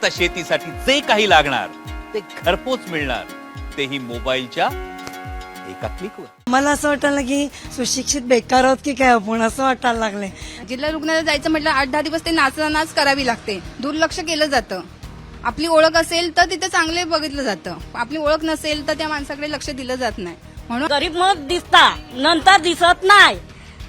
आता शेतीसाठी जे काही लागणार ते घरपोच मिळणार तेही मोबाईलच्या एका क्लिकवर. मला असं वाटायला की सुशिक्षित बेकार आहोत की काय आपण? असं वाटायला लागलंय. जिल्हा रुग्णालयात जायचं म्हटलं आठ दहा दिवस ते नाच करावी लागते. दुर्लक्ष केलं जातं. आपली ओळख असेल तर तिथे चांगले बघितलं जातं. आपली ओळख नसेल तर त्या माणसाकडे लक्ष दिलं जात नाही. म्हणून गरीब मग दिसता नंतर दिसत नाही.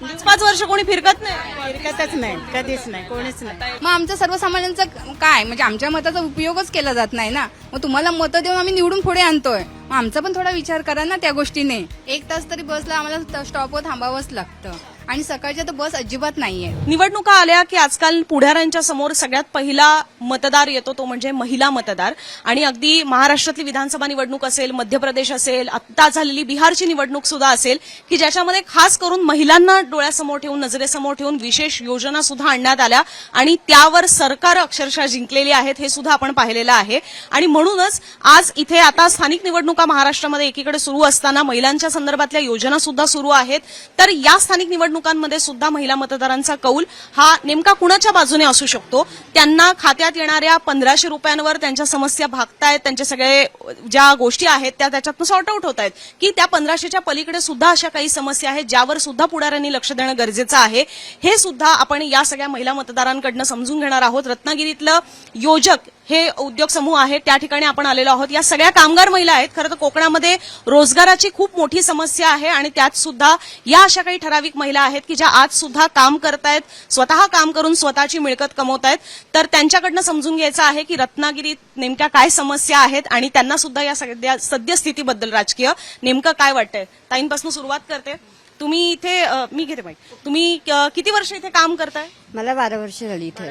पाच पाच वर्ष कोणी फिरकत नाही. फिरकतच नाही कधीच नाही कोणीच नाही. मग आमचं सर्वसामान्यांचं काय? म्हणजे आमच्या मताचा उपयोगच केला जात नाही ना. मग तुम्हाला मतं देऊन आम्ही निवडून पुढे आणतोय. मग आमचा पण थोडा विचार करा ना त्या गोष्टीने. एक तास तरी बसला आम्हाला स्टॉपवर थांबावंच लागतं. आणि सकाळच्या तर बस अजिबात नाहीये. निवडणुका आल्या की आजकाल पुढाऱ्यांच्या समोर सगळ्यात पहिला मतदार येतो तो म्हणजे महिला मतदार. आणि अगदी महाराष्ट्रातली विधानसभा निवडणूक असेल मध्य प्रदेश असेल आत्ता झालेली बिहारची निवडणूक सुद्धा असेल की ज्याच्यामध्ये खास करून महिलांना डोळ्यासमोर ठेवून नजरेसमोर ठेवून विशेष योजना सुद्धा आणण्यात आल्या. आणि त्यावर सरकार अक्षरशः जिंकलेली आहेत हे सुद्धा आपण पाहिलेलं आहे. आणि म्हणूनच आज इथे आता स्थानिक निवडणुका महाराष्ट्रामध्ये एकीकडे सुरू असताना महिलांच्या संदर्भातल्या योजना सुद्धा सुरू आहेत. तर या स्थानिक निवडणूक निवडणुकांमध्ये सुद्धा महिला मतदारांचा कौल हा नेमका कुणाच्या बाजूने असू शकतो? त्यांना खात्यात येणाऱ्या पंधराशे रुपयांवर त्यांच्या समस्या भागतायत त्यांचे सगळे ज्या गोष्टी आहेत त्या त्याच्यातून सॉर्ट आउट होत आहेत. की त्या पंधराशेच्या पलीकडे सुद्धा अशा काही समस्या आहेत ज्यावर सुद्धा पुढाऱ्यांनी लक्ष देणं गरजेचं आहे? हे सुद्धा आपण या सगळ्या महिला मतदारांकडनं समजून घेणार आहोत. रत्नागिरीतलं योजक हे उद्योग समूह आहे त्या ठिकाणी आपण आलेलो आहोत. या सगळ्या कामगार महिला आहेत. खरं तर कोकणामध्ये रोजगाराची खूप मोठी समस्या आहे आणि त्यात सुद्धा या अशा काही ठराविक महिला आहेत की ज्या आज सुद्धा काम करतायत स्वतः काम करून स्वतःची मिळकत कमवतायत. तर त्यांच्याकडनं समजून घ्यायचं आहे की रत्नागिरीत नेमक्या काय समस्या आहेत आणि त्यांना सुद्धा या सगळ्या सद्यस्थितीबद्दल राजकीय नेमकं काय वाटतंय? ताईंपासून सुरुवात करते. तुम्ही इथे मी घेते माहिती तुम्ही किती वर्ष इथे काम करताय? मला बारा वर्ष झाली इथे.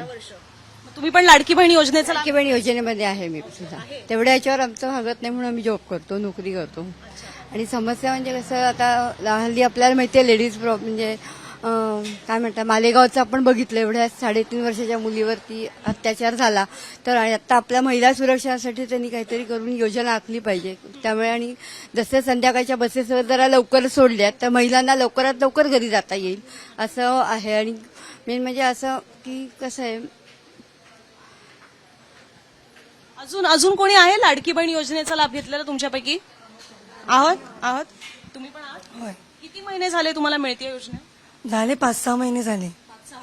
तुम्ही पण लाडकी बहीण योजनेचा लाभ लाडकी बहीण योजनेमध्ये आहे मी सुद्धा. तेवढ्या याच्यावर आमचं हगत नाही म्हणून आम्ही जॉब करतो नोकरी करतो. आणि समस्या म्हणजे कसं आता हल्ली आपल्याला माहिती आहे लेडीज प्रॉब्लेम म्हणजे अं, काय म्हणतात मालेगावचं आपण बघितलं एवढ्या साडेतीन वर्षाच्या मुलीवरती अत्याचार झाला. तर आणि आता आपल्या महिला सुरक्षासाठी त्यांनी काहीतरी करून योजना आखली पाहिजे. त्यामुळे आणि जसे संध्याकाळच्या बसेस जरा लवकर सोडल्या तर महिलांना लवकरात लवकर घरी जाता येईल असं आहे. आणि मेन म्हणजे असं की कसं आहे अजून अजून कोणी आहे लाडकी बहीण योजनेचा लाभ घेतलेला तुमच्यापैकी? आहोत? आहोत? तुम्ही पण आहात? होय. किती महिने झाले तुम्हाला मिळते योजना झाले पाच सहा महिने झाले.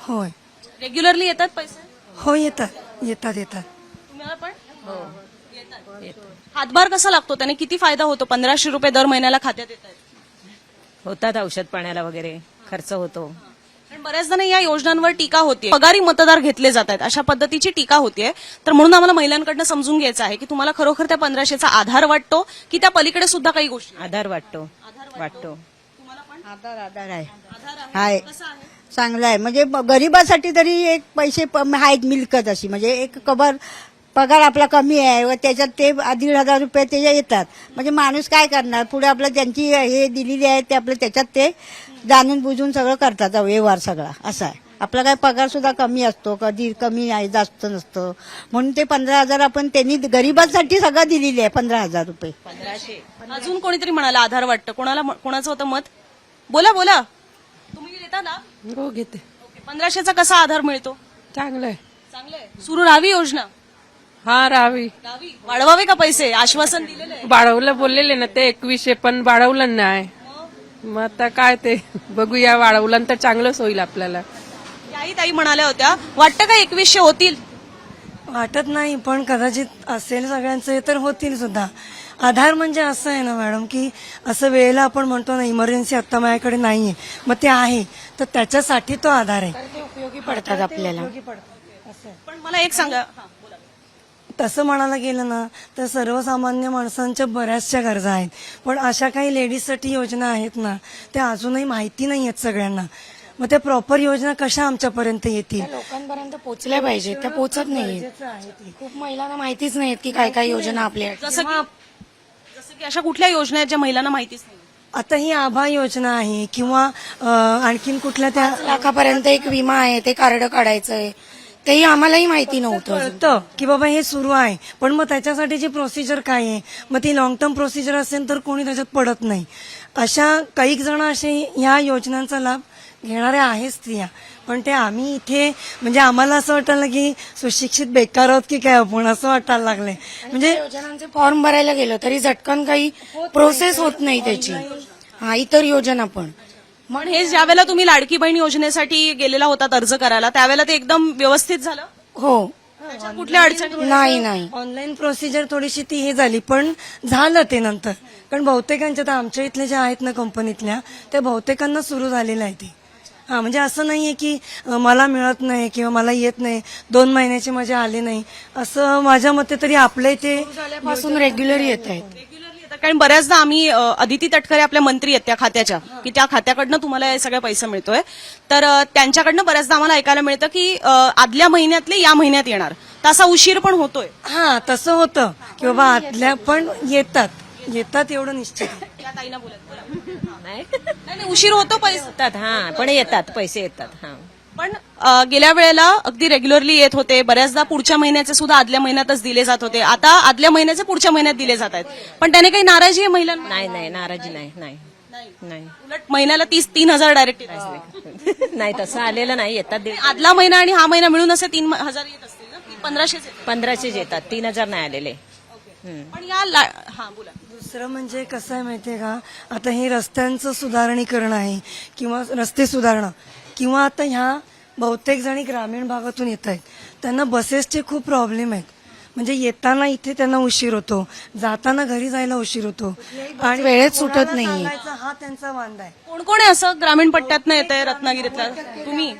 होय. रेग्युलरली येतात पैसे? हो येतात. येतात येतात. तुम्हाला पण? येतात. हातभार कसा लागतो त्याने? किती फायदा होतो? पंधराशे रुपये दर महिन्याला खात्यात येत आहेत होतात औषध पाण्याला वगैरे. खर्च होतो. पण बऱ्याचदा ना या योजनांवर टीका होतीये. पगारी मतदार घेतले जात आहेत. अशा पद्धतीची टीका होतीये. तर म्हणून आम्हाला महिलांकडनं समजून घ्यायचं आहे की तुम्हाला खरोखर त्या पंधराशेचा आधार वाटतो की त्या पलीकडे सुद्धा काही गोष्टी आधार वाटतो. वाटतो. आधार आधार आहे. आहे. चांगला आहे. म्हणजे गरिबासाठी तरी एक पैसे आहेत मिळकत अशी. म्हणजे एक कबर पगार आपला कमी आहे व त्याच्यात ते दीड हजार रुपये ते येतात. म्हणजे माणूस काय करणार? पुढे आपलं ज्यांची हे दिलेली आहे ते आपलं त्याच्यात ते जाणून बुजून सगळं करतात. व्यवहार सगळा. असा आहे. आपला काय पगार सुद्धा कमी असतो कधी कमी आहे जास्त नसतं. म्हणून ते पंधरा हजार आपण त्यांनी गरिबांसाठी सगळं दिलेली आहे पंधरा हजार रुपये. अजून कोणीतरी म्हणाला आधार वाटतं? कोणाला कोणाचं होतं मत? बोला बोला. तुम्ही देता ना? हो घेते. पंधराशेचा कसा आधार मिळतो? चांगलं आहे. चांगलं आहे. सुरू राहावी योजना? हा राहावी. राहावी. वाढवावे का पैसे? आश्वासन दिलेलं बाळवलं बोललेले ना ते एकवीसशे पण बाळवलं नाही. मग आता काय ते बघूया वाढवलं तर चांगलंच होईल आपल्याला. याही ताई म्हणाल्या होत्या वाटतं का एकवीसशे होतील? वाटत नाही पण कदाचित असेल सगळ्यांचे तर होतील सुद्धा. आधार म्हणजे असं आहे ना मॅडम की असं वेळेला आपण म्हणतो ना इमर्जन्सी आता माझ्याकडे नाहीये. मग ते आहे. तर त्याच्यासाठी तो आधार आहे. उपयोगी पडतात आपल्याला. पण मला एक सांगा. हा. तसं म्हणायला गेलं ना तर सर्वसामान्य माणसांच्या बऱ्याचशा गरजा आहेत. पण अशा काही लेडीजसाठी योजना आहेत ना त्या अजूनही माहिती नाही आहेत सगळ्यांना. मग त्या प्रॉपर योजना कशा आमच्यापर्यंत येतील? लोकांपर्यंत पोहोचल्या पाहिजे त्या पोहोचत नाही खूप महिलांना माहितीच नाहीत की काय काय योजना आपल्या आहेत. जसं की जसं की अशा कुठल्या योजना आहेत ज्या महिलांना माहितीच नाही आता ही आभा योजना आहे किंवा अं, आणखीन कुठल्या त्या लाखापर्यंत एक विमा आहे ते कार्ड काढायचंय. तेही आम्हालाही माहिती नव्हतं. कळतं की बाबा हे सुरू आहे. पण मग त्याच्यासाठीची प्रोसिजर काय आहे? मग ती लॉंग टर्म प्रोसिजर असेल तर कोणी त्याच्यात पडत नाही. अशा काही जण असे ह्या योजनांचा लाभ घेणाऱ्या आहेत स्त्रिया. पण ते आम्ही इथे म्हणजे आम्हाला असं वाटायला की सुशिक्षित बेकार आहोत की काय आपण असं वाटायला लागलंय. म्हणजे योजनांचे फॉर्म भरायला गेलं तरी झटकन काही प्रोसेस होत नाही त्याची. हा इतर योजना पण. पण हे ज्या वेळेला तुम्ही लाडकी बहीण योजनेसाठी गेलेला होता अर्ज करायला त्यावेळेला ते एकदम व्यवस्थित झालं? हो. त्याच्यात कुठल्या अडचणी नाही नाही. ऑनलाईन प्रोसिजर थोडीशी ती हे झाली पण झालं ते नंतर. कारण बहुतेकांच्या तर आमच्या इथल्या ज्या आहेत ना कंपनीतल्या त्या बहुतेकांना सुरू झालेलं आहे ते. हा म्हणजे असं नाहीये की अं, मला मिळत नाही किंवा मला येत नाही दोन महिन्याचे माझे आले नाही. असं माझ्या मते तरी आपल्या इथे पासून रेग्युलर येत आहेत. कारण बऱ्याचदा आम्ही अदिती तटकरे आपल्या मंत्री आहेत त्या खात्याच्या की त्या खात्याकडनं तुम्हाला हे सगळा पैसा मिळतोय. तर त्यांच्याकडनं बऱ्याचदा आम्हाला ऐकायला मिळतं की आदल्या महिन्यातले या महिन्यात येणार. तसा उशीर पण होतोय. हा तसं होतं. की बाबा आतल्या पण येतात. येतात एवढं निश्चित. ताईला बोलत बोला. नाही. नाही नाही, उशीर होतो पैसे. येतात हा. पण येतात पैसे येतात हा. पण गेल्या वेळेला अगदी रेग्युलरली येत होते. बऱ्याचदा पुढच्या महिन्याचे सुद्धा आदल्या महिन्यातच दिले जात होते. आता आदल्या महिन्याचे पुढच्या महिन्यात दिले जात आहेत. पण त्याने काही नाराजी आहे महिलांना? नाही नाही नाराजी नाही नाही. नाही. उलट महिन्याला तीस तीन हजार डायरेक्ट नाही तसं आलेलं नाही. येतात आदला महिना आणि हा महिना मिळून असे तीन हजार येत असतील ना? पंधराशे पंधराशेच येतात? तीन हजार नाही आलेले. पण या ला- हा बोला. दुसरं म्हणजे कसं आहे माहितीये का? आता हे रस्त्यांचं सुधारणीकरण आहे किंवा रस्ते सुधारणं. किंवा आता ह्या बहुतेक जणी ग्रामीण भागातून येत आहेत. त्यांना बसेसचे खूप प्रॉब्लेम आहेत. म्हणजे येताना इथे त्यांना उशीर होतो. जाताना घरी जायला उशीर होतो. आणि वेळेत सुटत नाहीये. सांगायचं हा त्यांचा वांदा आहे. कोण कोण आहे असं ग्रामीण पट्ट्यात येत आहे रत्नागिरीतला? तुम्ही?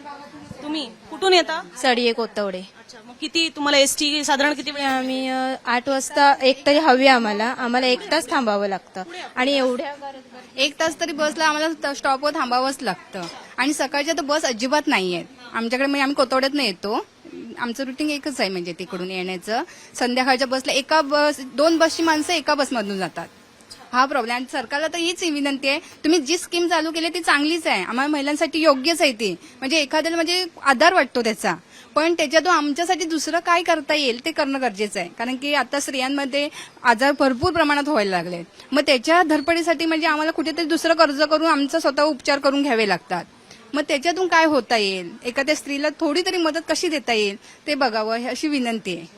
तुम्ही कुठून येता? साडी कोतवडे. अच्छा मग किती तुम्हाला एसटी साधारण किती वेळ आम्ही अ, आठ वाजता एक तरी हवी आम्हाला. आम्हाला एक तास थांबावं लागतं. आणि एवढ्या एक तास तरी बसला आम्हाला स्टॉपवर थांबावंच लागतं. आणि सकाळच्या तर बस अजिबात नाही आहेत आमच्याकडे म्हणजे आम्ही कोतवड्यातनं येतो. आमचं रुटीन एकच आहे म्हणजे तिकडून येण्याचं. संध्याकाळच्या बसला एका बस दोन बसची माणसं एका बसमधून जातात. हा प्रॉब्लेम आणि सरकारला तर हीच विनंती आहे. तुम्ही जी स्कीम चालू केली ती चांगलीच आहे. आम्हाला महिलांसाठी योग्यच आहे ती. म्हणजे एखाद्याला म्हणजे आधार वाटतो त्याचा. पण त्याच्यातून आमच्यासाठी दुसरं काय करता येईल ते करणं गरजेचं आहे. कारण की आता स्त्रियांमध्ये आजार भरपूर प्रमाणात व्हायला लागले मग त्याच्या धरपडीसाठी म्हणजे आम्हाला कुठेतरी दुसरं कर्ज करून आमचा स्वतः उपचार करून घ्यावे लागतात. मग त्याच्यातून काय होता येईल? एखाद्या स्त्रीला थोडी तरी मदत कशी देता येईल? ते बघावं अशी विनंती आहे.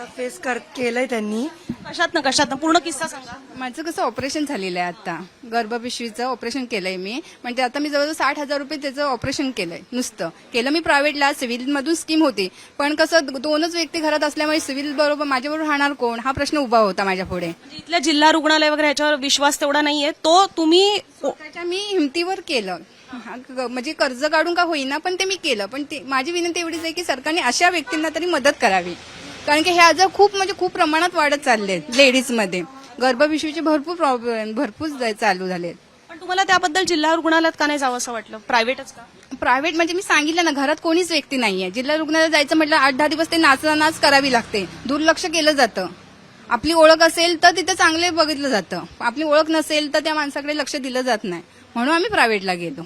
आता फेस कर केलंय त्यांनी. कशात ना कशात पूर्ण किस्सा सांगा. माझं कसं ऑपरेशन झालेलं आहे आता. गर्भपिशवीचं ऑपरेशन केलंय मी. म्हणजे आता मी जवळजवळ साठ हजार रुपये त्याचं ऑपरेशन केलंय नुसतं. केलं मी प्रायव्हेटला सिव्हिलमधून स्कीम होती. पण कसं दोनच व्यक्ती घरात असल्यामुळे सिव्हिल बरोबर माझ्याबरोबर राहणार कोण? हा प्रश्न उभा होता माझ्या पुढे. म्हणजे इथल्या जिल्हा रुग्णालय वगैरे ह्याच्यावर विश्वास तेवढा नाहीये. तो तुम्ही त्याच्या मी हिमतीवर केलं. म्हणजे कर्ज काढून का होईना पण ते मी केलं. पण ते माझी विनंती एवढीच आहे की सरकारने अशा व्यक्तींना तरी मदत करावी. कारण की हे आजार खूप म्हणजे खूप प्रमाणात वाढत चालले लेडीजमध्ये. गर्भपिशवीचे भरपूर प्रॉब्लेम भरपूर जा- चालू झालेत. पण तुम्हाला त्याबद्दल जिल्हा रुग्णालयात का नाही जावं असं वाटलं? प्रायव्हेटच का? प्रायव्हेट म्हणजे मी सांगितलं ना घरात कोणीच व्यक्ती नाहीये. जिल्हा रुग्णालयात जायचं म्हटलं आठ दहा दिवस ते नाचना नाच करावी लागते. दुर्लक्ष केलं जातं. आपली ओळख असेल तर तिथे चांगले बघितलं जातं. आपली ओळख नसेल तर त्या माणसाकडे लक्ष दिलं जात नाही. म्हणून आम्ही प्रायव्हेटला गेलो.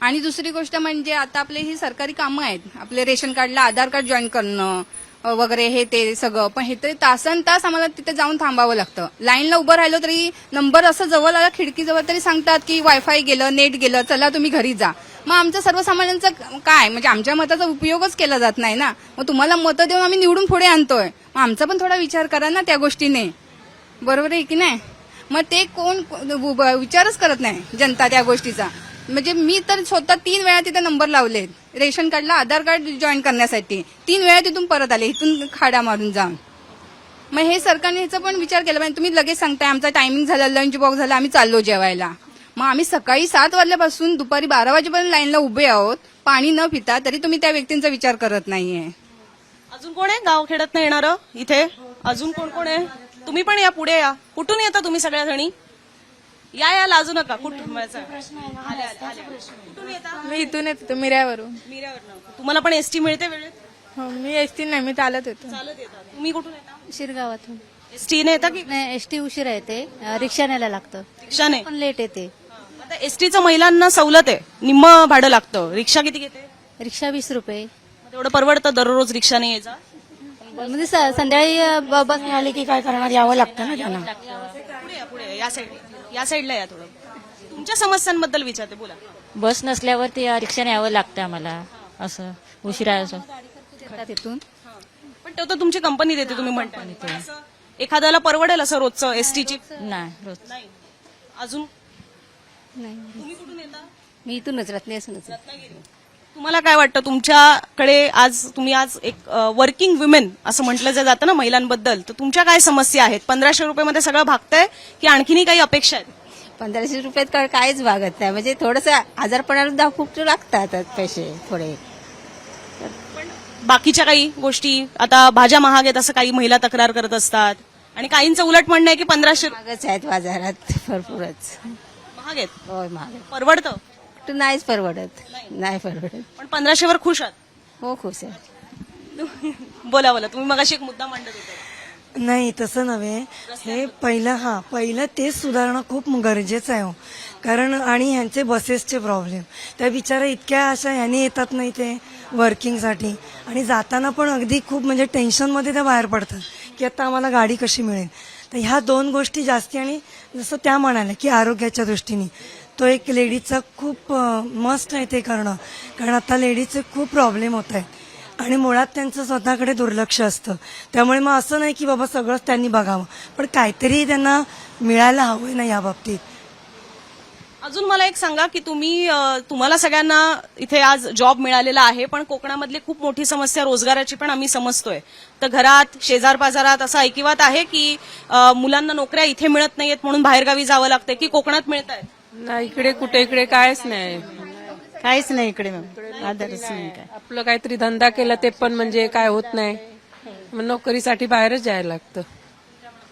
आणि दुसरी गोष्ट म्हणजे आता आपले ही सरकारी कामं आहेत. आपले रेशन कार्डला आधार कार्ड जॉईन करणं वगैरे हे ते सगळं. पण हे तरी तासन तास आम्हाला तिथे जाऊन थांबावं लागतं. लाईनला उभं राहिलो तरी नंबर असं जवळ आला खिडकीजवळ तरी सांगतात की वायफाय गेलं नेट गेलं चला तुम्ही घरी जा. मग आमचं सर्वसामान्यांचं काय? म्हणजे आमच्या मताचा उपयोगच केला जात नाही ना. मग तुम्हाला मतं देऊन आम्ही निवडून पुढे आणतोय. मग आमचा पण थोडा विचार करा ना त्या गोष्टीने. बरोबर आहे की नाही? मग ते कोण विचारच करत नाही जनता त्या गोष्टीचा. म्हणजे मी तर स्वतः तीन वेळा तिथे नंबर लावले रेशन कार्डला आधार कार्ड जॉईन करण्यासाठी. तीन वेळा तिथून परत आले इथून खाडा मारून जाऊन मग हे सरकारने ह्याचा पण विचार केला पाहिजे तुम्ही लगेच सांगताय आमचा टायमिंग झाला लंच बॉक्स झाला आम्ही चाललो जेवायला. मग आम्ही सकाळी सात वाजल्यापासून दुपारी बारा वाजेपर्यंत लाईनला उभे आहोत पाणी न पिता तरी तुम्ही त्या व्यक्तींचा विचार करत नाहीये. अजून कोण आहे? गाव खेडत नाही येणार? इथे? अजून कोण कोण आहे? तुम्ही पण या पुढे या. कुठून येता तुम्ही सगळ्या जणी या या लाजू नका. कुठून? मी इथून येतो मिऱ्यावरून. मिऱ्यावरनं. तुम्हाला पण एसटी मिळते वेळेत? हो मी एसटी नाही मी चालत येतो. चालत येतात तुम्ही कुठून येता? शिरगावातून. एसटीने येता की? नाही एस टी उशिरा येते. अं, रिक्षा न्यायला लागतं. रिक्षाने पण लेट येते. आता एसटीचं महिलांना सवलत आहे. निम्म भाडं लागतं. रिक्षा किती घेते? रिक्षा वीस रुपये. मग तेवढं परवडतं दररोज रिक्षाने यायचा? म्हणजे स- संध्याकाळी अं, ब- बस मिळाली की काय करणार? यावं लागतं ना त्यांना. पुढे या पुढे या, या साईड या साईडला या थोडं. तुमच्या समस्यांबद्दल विचारते बोला. बस नसल्यावर ते रिक्षाने यावं लागतं आम्हाला असं. उशिरा असं देतात इथून पण तो तर तुमची कंपनी देते तुम्ही म्हणता असं एखाद्याला परवडेल असं रोजचं एसटीची नाही रोज नाही. अजून? नाही. तुम्ही कुठून येता? मी इथूनच रत्नेसूनच तुम्हाला काय वाटतं? तुमच्याकडे आज तुम्ही आज एक वर्किंग वुमेन असं म्हटलं जे जातं ना महिलांबद्दल तर तुमच्या काय समस्या आहेत? पंधराशे रुपयामध्ये सगळं भागतंय की आणखीनही काही अपेक्षा आहेत? पंधराशे रुपयात का- काहीच भागत नाही. म्हणजे थोडंसं आजारपणाला खूप लागतात पैसे थोडे. बाकीच्या काही गोष्टी आता भाज्या महाग आहेत असं काही महिला तक्रार करत असतात. आणि काहींचं उलट म्हणणं आहे की पंधराशे महागच आहेत बाजारात भरपूरच. महाग आहेत? होय महाग परवडतं? तर नाहीच परवडत. नाही परवडत. पण पंधराशेवर खुश आहात? हो खुश आहे. बोला बोला. तुम्ही मगाशी एक मुद्दा मांडत होते. नाही तसं नव्हे. हे पहिलं हा पहिलं तेच सुधारणं खूप गरजेचं आहे हो. कारण आणि ह्यांचे बसेसचे प्रॉब्लेम त्या बिचारा इतक्या अशा ह्याने येतात नाही ते वर्किंगसाठी आणि जाताना पण अगदी खूप म्हणजे टेन्शनमध्ये त्या बाहेर पडतात की आता आम्हाला गाडी कशी मिळेल. तर ह्या दोन गोष्टी जास्ती आणि जसं त्या म्हणाल्या की आरोग्याच्या दृष्टीने. तो एक लेडीजचा खूप मस्ट आहे ते करणं. कारण आता लेडीजचे खूप प्रॉब्लेम होत आहेत. आणि मुळात त्यांचं स्वतःकडे दुर्लक्ष असतं. त्यामुळे मग असं नाही की बाबा सगळंच त्यांनी बघावं. पण काहीतरी त्यांना मिळायला हवं ना या बाबतीत. अजून मला एक सांगा की तुम्ही तुम्हाला सगळ्यांना इथे आज जॉब मिळालेला आहे पण कोकणामधली खूप मोठी समस्या रोजगाराची पण आम्ही समजतोय. तर घरात शेजार बाजारात असं ऐकिवात आहे की मुलांना नोकऱ्या इथे मिळत नाहीयेत म्हणून बाहेरगावी जावं लागतंय की कोकणात मिळत आहेत नाही इकडे कुठे इकडे कायच नाही. काहीच नाही इकडे आदरच नाही. काय. आपलं काहीतरी धंदा केला ते पण म्हणजे काय होत नाही. मग नोकरीसाठी बाहेरच जायला लागतं.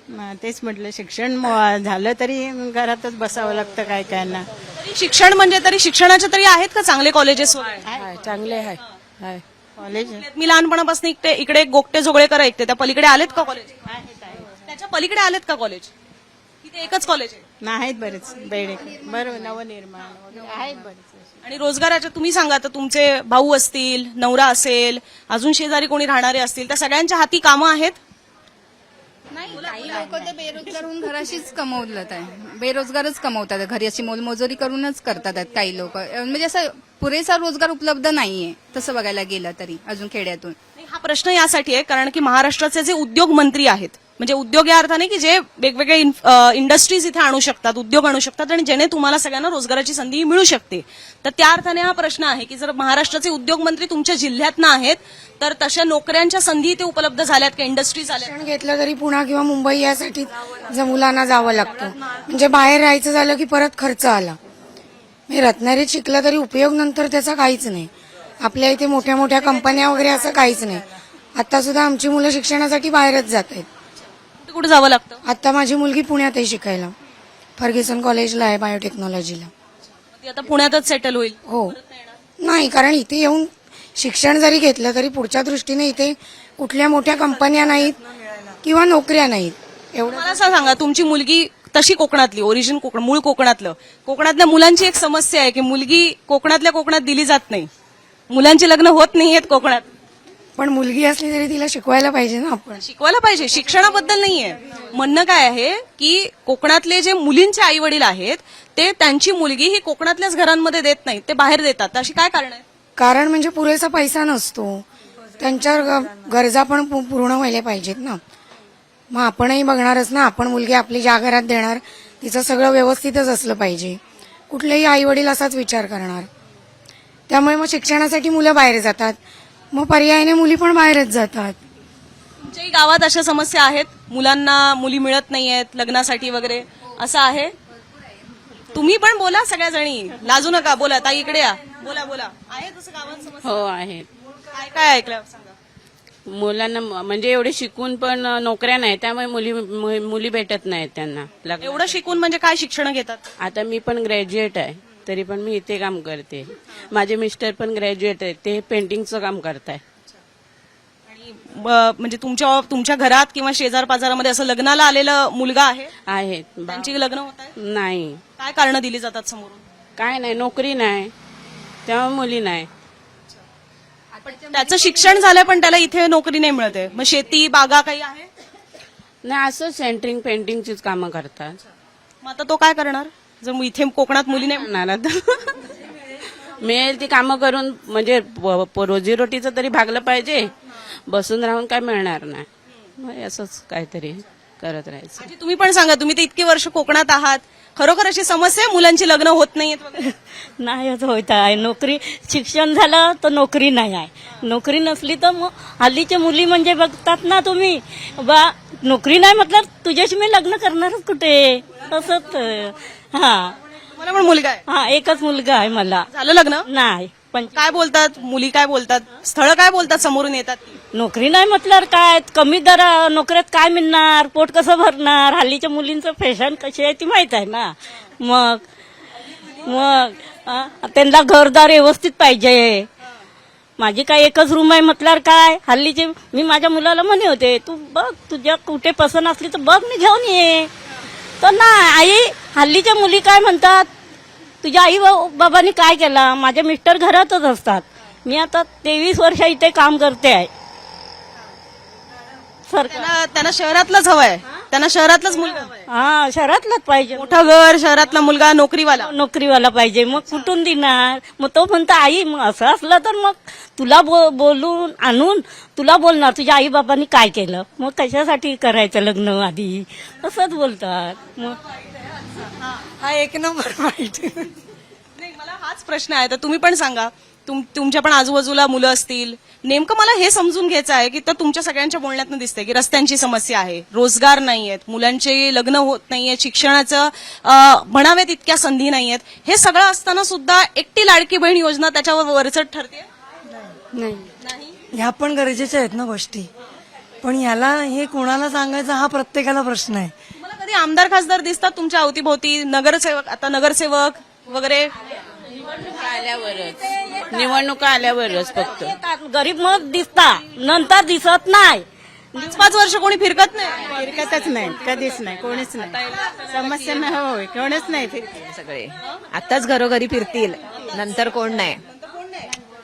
मग तेच म्हटलं शिक्षण म- झालं तरी घरातच बसावं लागतं काय काय ना तरी शिक्षण म्हणजे तरी शिक्षणाचे तरी आहेत का चांगले कॉलेजेस हाय चांगले आहे हाय. कॉलेज? मी लहानपणापासून इकडे इकडे गोगटे जोगळेकर ऐकते त्या पलीकडे आलेत का कॉलेज? त्याच्या पलीकडे आलेत का कॉलेज? एकच कॉलेज आहे. नाहीत बरेच. बेडे बरोबर नवनिर्माण वगैरे. आहेत बरेच. आणि रोजगाराच्या तुम्ही सांगा तर तुमचे भाऊ असतील नवरा असेल अजून शेजारी कोणी राहणारे असतील त्या सगळ्यांच्या हाती कामं आहेत? नाही काही लोक तर बेरोजगार होऊन घराशीच कमवत आहे. बेरोजगारच कमवतात. घरी अशी मोलमजुरी करूनच करतात आहेत काही लोक. म्हणजे असं पुरेसा रोजगार उपलब्ध नाहीये तसं बघायला गेलं तरी अजून खेड्यातून. नाही, हा प्रश्न यासाठी आहे कारण की महाराष्ट्राचे जे उद्योग मंत्री आहेत म्हणजे उद्योग या अर्थाने की जे वेगवेगळे इंडस्ट्रीज इथे आणू शकतात उद्योग आणू शकतात आणि जेणे तुम्हाला सगळ्यांना रोजगाराची संधी मिळू शकते. तर त्या अर्थाने हा प्रश्न आहे की जर महाराष्ट्राचे उद्योग मंत्री तुमच्या जिल्ह्यात आहेत तर तशा नोकऱ्यांच्या संधी इथे उपलब्ध झाल्यात का? इंडस्ट्रीज आल्या घेतलं तरी पुणा किंवा मुंबई यासाठी जर मुलांना जावं लागतं. म्हणजे बाहेर राहायचं झालं की परत खर्च आला. मी रत्नागिरीत शिकलं तरी उपयोग नंतर त्याचा काहीच नाही. आपल्या इथे मोठ्या मोठ्या कंपन्या वगैरे असं काहीच नाही. आता सुद्धा आमची मुलं शिक्षणासाठी बाहेरच जात आहेत. कुठे जावं लागतं? आता माझी मुलगी पुण्यात आहे शिकायला. फर्ग्युसन कॉलेजला आहे बायोटेक्नॉलॉजीला. ती आता पुण्यातच सेटल होईल. हो. नाही कारण इथे येऊन शिक्षण जरी घेतलं तरी पुढच्या दृष्टीने इथे कुठल्या मोठ्या कंपन्या नाहीत किंवा नोकऱ्या नाहीत. एवढं मला असं सांगा तुमची मुलगी तशी कोकणातली ओरिजिन कोकण मूळ कोकणातलं. कोकणातल्या मुलांची एक समस्या आहे की मुलगी कोकणातल्या कोकणात दिली जात नाही. मुलांची लग्न होत नाहीयेत कोकणात. पण मुलगी असली तरी तिला शिकवायला पाहिजे ना आपण. शिकवायला पाहिजे. शिक्षणाबद्दल नाहीये. म्हणणं काय आहे की कोकणातले जे मुलींचे आई वडील आहेत ते त्यांची मुलगी ही कोकणातल्याच घरांमध्ये देत नाहीत ते बाहेर देतात. अशी काय कारण आहे? कारण म्हणजे पुरेसा पैसा नसतो. त्यांच्या ग- गरजा पण पू- पूर्ण व्हायला पाहिजेत ना. मग आपणही बघणारच ना आपण मुलगी आपली ज्या घरात देणार तिचं सगळं व्यवस्थितच असलं पाहिजे. कुठलेही आई वडील असाच विचार करणार. त्यामुळे मग शिक्षणासाठी मुलं बाहेर जातात. मग पर्यायाने मुली पण बाहेरच जातात. तुमच्याही गावात अशा समस्या आहेत? मुलांना मुली मिळत नाहीयेत लग्नासाठी वगैरे. असं आहे? तुम्ही पण बोला सगळ्या जणी लाजू नका. बोला ताई इकडे या. बोला बोला. आहे तसं गावात समस्या? हो आहे. काय काय ऐकलं? सांगा. मुलांना म्हणजे एवढे शिकून पण नोकऱ्या नाही त्यामुळे मुली मु- मुली भेटत नाहीत त्यांना. लग्न एवढं शिकून म्हणजे काय शिक्षण घेतात? आता मी पण ग्रॅज्युएट आहे. तरी पण मी इथे काम करते. माझे मिस्टर पण ग्रॅज्युएट आहेत ते पेंटिंगचं काम करताय. आणि ब- म्हणजे तुमच्या तुमच्या घरात किंवा शेजार पाजारामध्ये असं लग्नाला आलेलं मुलगा आहे? आहेत बा- त्यांची लग्न होत नाही. काय कारण दिली जातात समोरून? काय नाही नोकरी नाही. त्यामुळे मुली नाही. त्याचं शिक्षण झालंय पण त्याला इथे नोकरी नाही मिळते. मग शेती बागा काही आहे? नाही असं सेंटरिंग पेंटिंगचीच कामं करतात. मग आता तो काय करणार? जर इथे कोकणात मुली नाही करणार आता. मिळेल ती कामं करून म्हणजे रोजीरोटीचं तरी भागलं पाहिजे. बसून राहून काय मिळणार नाही. मग असंच काहीतरी करत राहायचं. तुम्ही पण सांगा तुम्ही तर इतकी वर्ष कोकणात आहात. खरोखर अशी समस्या आहे मुलांची लग्न होत नाहीयेत वगैरे? नाहीच होत आहे. नोकरी शिक्षण झालं तर नोकरी नाही आहे. नोकरी नसली तर मग हल्लीच्या मुली म्हणजे बघतात ना तुम्ही. बा नोकरी नाही म्हटलं तुझ्याशी मी लग्न करणारच कुठे? असंच हा. मला पण मुलगा आहे? हा एकच मुलगा आहे मला. झालं लग्न? नाही पण काय बोलतात? मुली काय बोलतात? स्थळ काय बोलतात समोरून येतात? ती? नोकरी नाही म्हटल्यावर काय? कमी दर नोकऱ्यात काय मिळणार? पोट कसं भरणार? हल्लीच्या मुलींचं फॅशन कशी आहे ती माहीत आहे ना? मग मग त्यांना घरदार व्यवस्थित पाहिजे. माझी काय एकच रूम आहे म्हटल्यावर काय? हल्लीचे मी माझ्या मुलाला म्हणे होते तू बघ तुझ्या कुठे पसंत असली तर बघ मी घेऊन ये. तर ना आई हल्लीच्या मुली काय म्हणतात? तुझ्या आई बाबांनी काय केलं? माझे मिस्टर घरातच असतात. मी आता तेवीस वर्ष इथे काम करते आहे. सरकार त्यांना शहरातलंच हवं आहे त्यांना शहरातलंच मुलगा. हा शहरातलाच पाहिजे. मोठं घर शहरातला मुलगा नोकरीवाला. नोकरीवाला पाहिजे. मग कुठून देणार? मग तो म्हणतो आई मग असं असलं तर मग तुला बो- बोलून आणून तुला बोलणार. तुझ्या आई बाबांनी काय केलं? मग कशासाठी करायचं लग्न आधी? असंच बोलतात. मग हा एक नंबर वाईट नाही मला हाच प्रश्न आहे. तर तुम्ही पण सांगा. तुम तुमच्या पण आजूबाजूला मुलं असतील. नेमकं मला हे समजून घ्यायचं आहे की तर तुमच्या सगळ्यांच्या बोलण्यातून दिसतंय की रस्त्यांची समस्या आहे रोजगार नाहीयेत मुलांचे लग्न होत नाहीये शिक्षणाचं अं, म्हणावे तितक्या संधी नाहीयेत. हे सगळं असताना सुद्धा एकटी लाडकी बहीण योजना त्याच्यावर वरचढ ठरते? नाही. ह्या पण गरजेच्या आहेत ना गोष्टी. पण ह्याला हे कोणाला सांगायचा हा प्रत्येकाला प्रश्न आहे. तुम्हाला कधी आमदार खासदार दिसतात तुमच्या अवतीभोवती? नगरसेवक आता नगरसेवक वगैरे? आल्यावरच. निवडणुका आल्यावरच फक्त. गरीब मग दिसता. नंतर दिसत नाही. पाच पाच वर्ष कोणी फिरकत नाही. फिरकतच नाही. कधीच नाही. कोणीच नाही. समस्या नाही. होय. कोणीच नाही सगळे. आताच घरोघरी फिरतील. नंतर कोण नाही.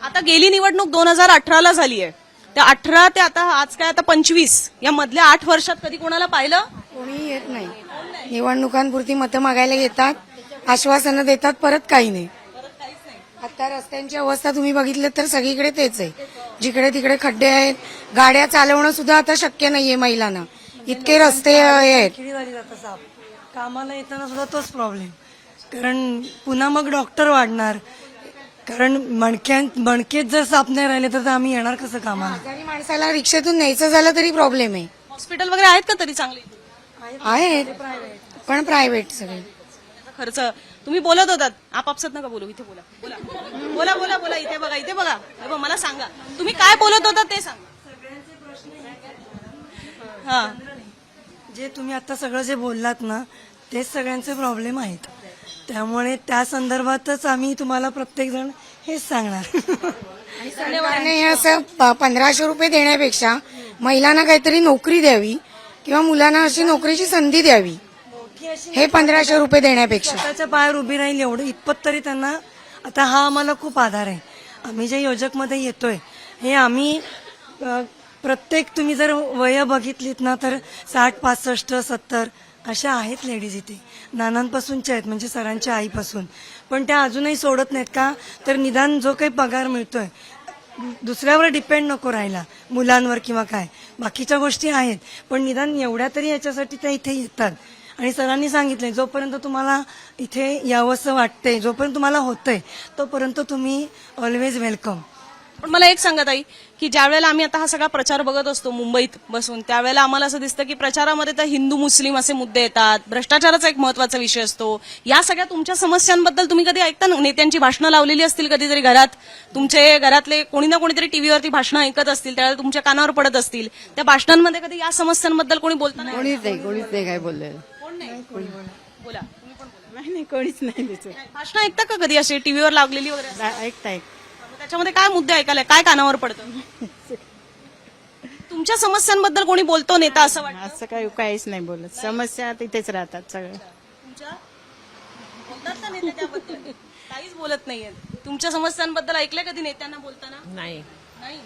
आता गेली निवडणूक दोन हजार अठराला झाली आहे. त्या अठरा ते आता आज काय आता पंचवीस. या मधल्या आठ वर्षात कधी कोणाला पाहिलं? कोणी येत नाही. निवडणुकांपुरती मतं मागायला येतात. आश्वासनं देतात. परत काही नाही. आता रस्त्यांची अवस्था तुम्ही बघितलं तर सगळीकडे तेच आहे. जिकडे तिकडे खड्डे आहेत. गाड्या चालवणं सुद्धा आता शक्य नाहीये महिलांना. इतके रस्ते हे आहेत. जातं साप. कामाला येताना सुद्धा तोच प्रॉब्लेम कारण पुन्हा मग डॉक्टर वाढणार. कारण मणक्यां मणकेत जर साप नाही राहिले तर आम्ही येणार कसं कामाला? आजारी माणसाला रिक्षेतून न्यायचं झालं तरी प्रॉब्लेम आहे. हॉस्पिटल वगैरे आहेत का तरी चांगली? आहेत. पण प्रायव्हेट सगळे. खर्च. तुम्ही बोलत होतात. आपापसात नका बोलू इथे बोला. बोला. बोला बोला बोला. इथे बघा इथे बघा. हे बघ, मला सांगा. तुम्ही काय बोलत होता ते सांगा. हा. जे तुम्ही आता सगळं जे बोललात ना तेच सगळ्यांचे प्रॉब्लेम आहेत. त्यामुळे त्या संदर्भातच आम्ही तुम्हाला प्रत्येक जण हेच सांगणार. सरकारने हे असं प- पंधराशे रुपये देण्यापेक्षा महिलांना काहीतरी नोकरी द्यावी किंवा मुलांना अशी नोकरीची संधी द्यावी. हे पंधराशे रुपये देण्यापेक्षा. स्वतःच्या पायावर उभी राहील एवढं इतपत तरी त्यांना आता हा आम्हाला खूप आधार आहे. आम्ही जे योजकमध्ये येतोय हे आम्ही अ, प्रत्येक तुम्ही जर वय बघितलीत ना तर साठ पासष्ट सत्तर अशा आहेत लेडीज इथे. नानांपासूनच्या आहेत म्हणजे सरांच्या आईपासून. पण त्या अजूनही सोडत नाहीत का? तर निदान जो काही पगार मिळतोय दुसऱ्यावर डिपेंड नको राहायला मुलांवर किंवा काय. बाकीच्या गोष्टी आहेत पण निदान एवढ्या तरी याच्यासाठी त्या इथे येतात. आणि सरांनी सांगितलंय जोपर्यंत तुम्हाला इथे यावंसं वाटतंय जोपर्यंत तुम्हाला होतंय तोपर्यंत तुम्ही ऑलवेज वेलकम पण मला एक सांगा ताई की ज्या वेळेला आम्ही आता हा सगळा प्रचार बघत असतो मुंबईत बसून त्यावेळेला आम्हाला असं दिसतं की प्रचारामध्ये तर हिंदू मुस्लिम असे मुद्दे येतात भ्रष्टाचाराचा एक महत्त्वाचा विषय असतो. या सगळ्या तुमच्या समस्यांबद्दल तुम्ही कधी ऐकता ना नेत्यांची भाषणं लावलेली असतील कधीतरी घरात? तुमचे घरातले कोणी ना कोणीतरी टीव्हीवरती भाषणं ऐकत असतील त्यावेळेला तुमच्या कानावर पडत असतील. त्या भाषणांमध्ये कधी या समस्यांबद्दल कोणी बोलता नाही कोणीच नाही कोणीच नाही काय बोललेलं. कोण नाही बोला तुम्ही पण बोला. नाही नाही कोणीच नाही त्याचं भाषणं ऐकता का कधी अशी टीव्हीवर लागलेली वगैरे असतात? ऐकताय मग त्याच्यामध्ये काय मुद्दे ऐकायला? काय कानावर पडतं? तुमच्या समस्यांबद्दल कोणी बोलतो नेता असं वाटतं? असं काही काहीच नाही बोलत. समस्या तिथेच राहतात सगळ्या तुमच्या बोलतात ना नेते त्याबद्दल? काहीच बोलत नाहीये. तुमच्या समस्यांबद्दल ऐकलंय कधी नेत्यांना बोलताना? नाही? नाही.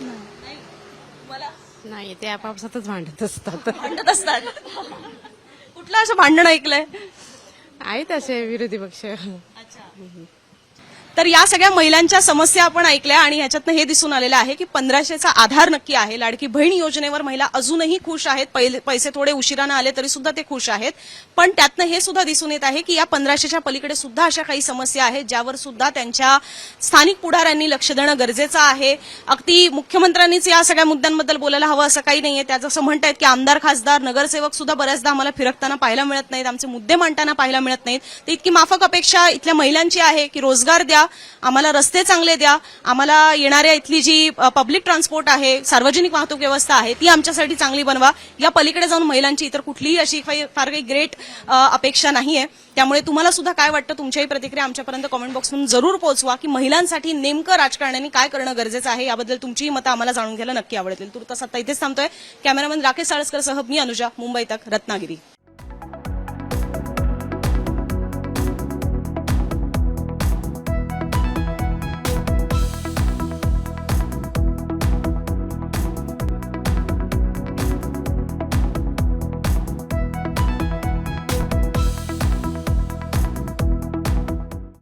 नाही. तुम्हाला? नाही ते आपापसातच भांडत असतात. भांडत असतात. कुठलं असं भांडण ऐकलंय? आहेत असे विरोधी पक्ष. अच्छा. तर या सगळ्या महिलांच्या समस्या आपण ऐकल्या आणि ह्याच्यातनं हे दिसून आलेलं आहे की पंधराशेचा आधार नक्की आहे. लाडकी बहीण योजनेवर महिला अजूनही खुश आहेत. पहिले- पैसे थोडे उशिरानं आले तरी सुद्धा ते खुश आहेत. पण त्यातनं हे सुद्धा दिसून येत आहे की या पंधराशेच्या पलीकडे सुद्धा अशा काही समस्या आहेत ज्यावर सुद्धा त्यांच्या स्थानिक पुढाऱ्यांनी लक्ष देणं गरजेचं आहे. अगदी मुख्यमंत्र्यांनीच या सगळ्या मुद्द्यांबद्दल बोलायला हवं असं काही नाहीये. त्या जसं म्हणतायत की आमदार खासदार नगरसेवक सुद्धा बऱ्याचदा आम्हाला फिरकताना पाहायला मिळत नाहीत. आमचे मुद्दे मांडताना पाहायला मिळत नाहीत. तर इतकी माफक अपेक्षा इथल्या महिलांची आहे की रोजगार द्या आम्हाला रस्ते चांगले द्या. आम्हाला येणाऱ्या इथली जी पब्लिक ट्रान्सपोर्ट आहे सार्वजनिक वाहतूक व्यवस्था आहे ती आमच्यासाठी चांगली बनवा. या पलीकडे जाऊन महिलांची इतर कुठलीही अशी काही- फार काही ग्रेट अपेक्षा नाहीये. त्यामुळे तुम्हाला सुद्धा काय वाटतं तुमच्याही प्रतिक्रिया आमच्यापर्यंत कॉमेंट बॉक्समधून जरूर पोहोचवा की महिलांसाठी नेमकं राजकारण्यांनी काय करणं गरजेचं आहे याबद्दल तुमचीही मतं आम्हाला जाणून घ्यायला नक्की आवडतील. तुर्तास आता इथेच थांबतोय. कॅमेरामन राकेश साळसकर सह मी अनुजा मुंबई तक रत्नागिरी.